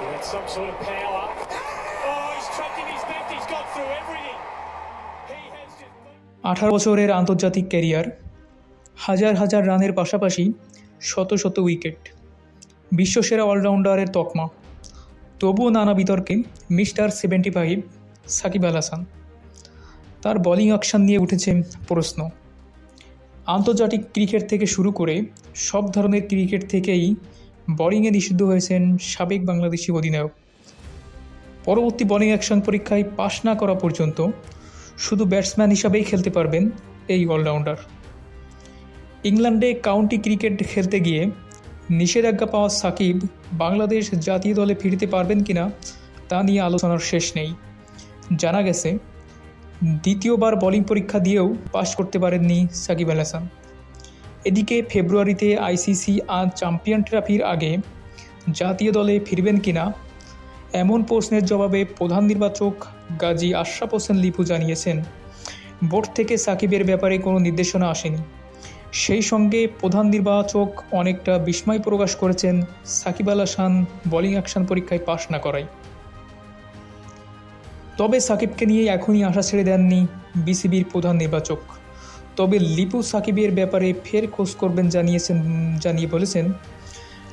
Had some sort of power. Oh. আঠারো বছরের আন্তর্জাতিক ক্যারিয়ার, হাজার হাজার রানের পাশাপাশি শত শত উইকেট। বিশ্বসেরা অলরাউন্ডারের তকমা। তবুও নানা বিতর্কে mister seventy five Shakib Al Hasan. তার বোলিং অ্যাকশন নিয়ে উঠেছে প্রশ্ন। আন্তর্জাতিক ক্রিকেট থেকে শুরু করে সব ধরনের ক্রিকেট থেকেই বোলিংয়ে নিষিদ্ধ হয়েছেন সাবেক বাংলাদেশি অধিনায়ক। পরবর্তী বোলিং অ্যাকশন পরীক্ষায় পাশ না করা পর্যন্ত শুধু ব্যাটসম্যান হিসাবেই খেলতে পারবেন এই অলরাউন্ডার। ইংল্যান্ডে কাউন্টি ক্রিকেট খেলতে গিয়ে নিষেধাজ্ঞা পাওয়া সাকিব বাংলাদেশ জাতীয় দলে ফিরতে পারবেন কিনা তা নিয়ে আলোচনার শেষ নেই। জানা গেছে, দ্বিতীয়বার বোলিং পরীক্ষা দিয়েও পাশ করতে পারেননি সাকিব আল হাসান। এদিকে ফেব্রুয়ারিতে আইসিসি আজ চ্যাম্পিয়ন ট্রফির আগে জাতীয় দলে ফিরবেন কিনা? এমন প্রশ্নের জবাবে প্রধান নির্বাচক গাজী আশরাফ হোসেন লিপু জানিয়েছেন, বোর্ড থেকে সাকিবের ব্যাপারে কোনো নির্দেশনা আসেনি। সেই সঙ্গে প্রধান নির্বাচক অনেকটা বিস্ময় প্রকাশ করেছেন সাকিব আল হাসান বোলিং অ্যাকশন পরীক্ষায় পাশ না করায়। তবে সাকিবকে নিয়ে এখনই আশা ছেড়ে দেননি বিসিবির প্রধান নির্বাচক। তবে লিপু সাকিবের ব্যাপারে ফের খোঁজ করবেন জানিয়েছেন, জানিয়ে বলেছেন,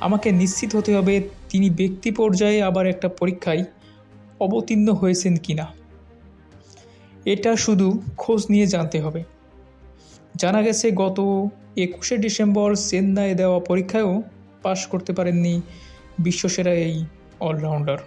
আমাকে নিশ্চিত হতে হবে তিনি ব্যক্তি পর্যায়ে আবার একটা পরীক্ষায় অবতীর্ণ হয়েছেন কিনা। এটা শুধু খোঁজ নিয়ে জানতে হবে। জানা গেছে গত একুশে ডিসেম্বর চেন্নাইয়ে দেওয়া পরীক্ষায়ও পাশ করতে পারেননি বিশ্বসেরা এই অলরাউন্ডার।